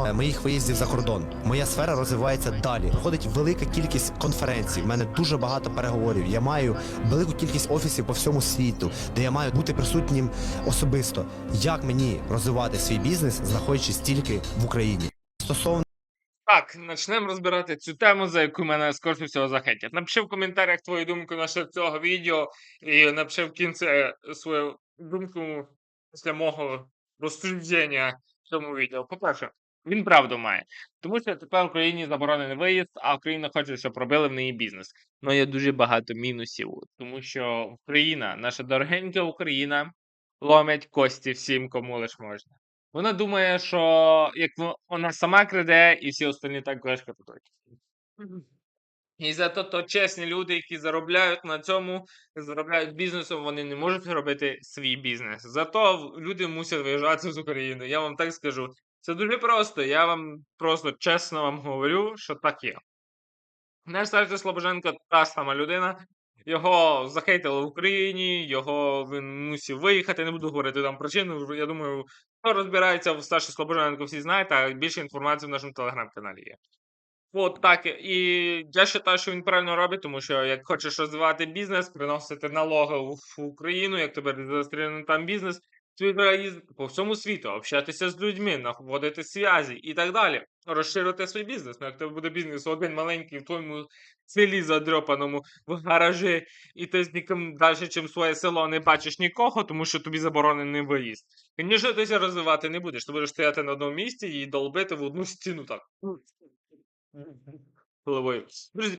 стосовно е, моїх виїздів за кордон. Моя сфера розвивається далі. Проходить велика кількість конференцій. У мене дуже багато переговорів. Я маю велику кількість офісів по всьому світу, де я маю бути присутнім особисто. Як мені розвивати свій бізнес, знаходячись тільки в Україні? Стосовно Так, почнемо розбирати цю тему, за яку мене скоріше всього захетять. Напиши в коментарях твою думку насчет цього відео і напиши в кінці е, свою думку після мого розсудження в цьому відео. По-перше, він правду має. Тому що тепер Україні заборонений виїзд, а Україна хоче, щоб робили в неї бізнес. Ну є дуже багато мінусів, тому що Україна, наша дорогенька Україна, ломить кості всім, кому лиш можна. Вона думає, що як вона сама краде, і всі остальні так легко крадуть. І зато то чесні люди, які заробляють на цьому, заробляють бізнесом, вони не можуть робити свій бізнес. Зато люди мусять виїжджати з України. Я вам так скажу. Це дуже просто. Я вам просто чесно вам говорю, що так є. Наш Сергій Слобоженко та сама людина. Його захейтили в Україні, його він мусив виїхати. Не буду говорити там причину. Я думаю, хто розбирається в Саші Слобоженко, всі знають, а більше інформації в нашому телеграм-каналі є. От так. І я вважаю, що він правильно робить, тому що як хочеш розвивати бізнес, приносити налоги в Україну, як тебе зареєстрований там бізнес, треба їздити по всьому світу, общатися з людьми, наводити зв'язі і так далі. Розширити свій бізнес. Ну, як тебе буде бізнес один маленький в твоєму селі задрьопаному в гаражі, і ти з ніким далі, чим своє село, не бачиш нікого, тому що тобі заборонений виїзд. Звісно, ти розвивати не будеш. Ти будеш стояти на одному місці і долбити в одну стіну так. Головою. Друзі,